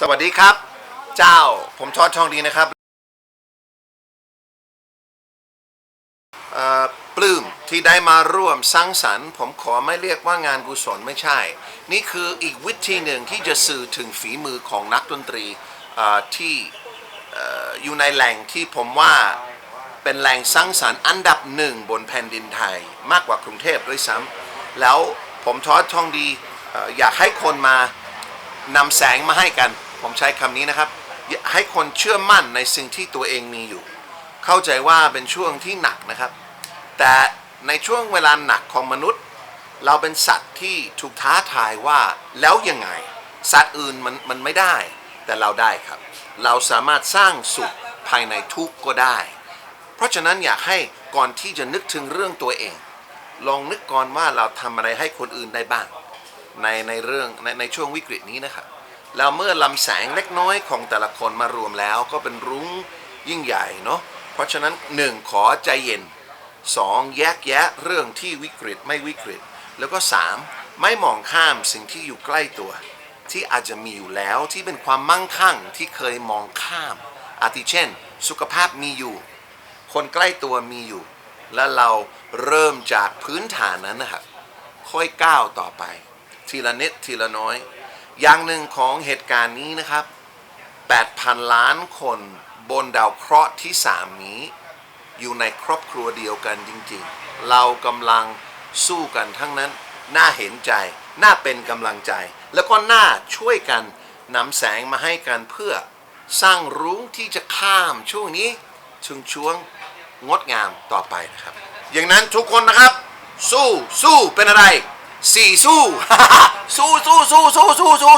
สวัสดีครับ เจ้าผมทอดทองดีนะครับปลื้มที่ได้มาร่วมสร้างสรรค์ ผมขอไม่เรียกว่างานกุศลไม่ใช่ นี่คืออีกวิธีหนึ่งที่จะสื่อถึงฝีมือของนักดนตรีที่อยู่ในแหล่งที่ผมว่าเป็นแหล่งสร้างสรรค์อันดับหนึ่งบนแผ่นดินไทย มากกว่ากรุงเทพด้วยซ้ำแล้วผมทอดทองดีเอ่ออยากให้คนมา นำแสงมาให้กัน ผมใช้คำนี้นะครับ ให้คนเชื่อมั่นในสิ่งที่ตัวเองมีอยู่ เข้าใจว่าเป็นช่วงที่หนักนะครับ แต่ในช่วงเวลาหนักของมนุษย์ เราเป็นสัตว์ที่ถูกท้าทายว่าแล้วยังไง สัตว์อื่นมันมันไม่ได้ แต่เราได้ครับ เราสามารถสร้างสุขภายในทุกข์ก็ได้ เพราะฉะนั้นอยากให้ก่อนที่จะนึกถึงเรื่องตัวเอง ลองนึกก่อนว่าเราทำอะไรให้คนอื่นได้บ้าง ในในเรื่องในในช่วงวิกฤตนี้นะครับแล้วเมื่อลำแสงเล็กน้อยของแต่ละคนมารวมแล้วก็เป็นรุ้งยิ่งใหญ่เนาะเพราะฉะนั้นหนึ่งขอใจเย็นสองแยกแยะเรื่องที่วิกฤตไม่วิกฤต แล้วก็สามไม่มองข้ามสิ่งที่อยู่ใกล้ตัว ที่อาจจะมีอยู่แล้วที่เป็นความมั่งคั่งที่เคยมองข้าม อาทิเช่น สุขภาพมีอยู่ คนใกล้ตัวมีอยู่ และเราเริ่มจากพื้นฐานนั้นนะครับค่อยก้าวต่อไป ทีละนิดทีละน้อย อย่างหนึ่งของเหตุการณ์นี้นะครับ 8,000 ล้านคนบนดาวเคราะห์ที่3นี้ อยู่ในครอบครัวเดียวกันจริงๆ เรากำลังสู้กันทั้งนั้น น่าเห็นใจ น่าเป็นกำลังใจ แล้วก็น่าช่วยกันนำแสงมาให้กันเพื่อสร้างรุ้งที่จะข้ามช่วงนี้ถึงช่วงงดงามต่อไปนะครับ อย่างนั้นทุกคนนะครับ สู้สู้เป็นอะไร 洗漱，哈哈，漱漱漱漱漱漱。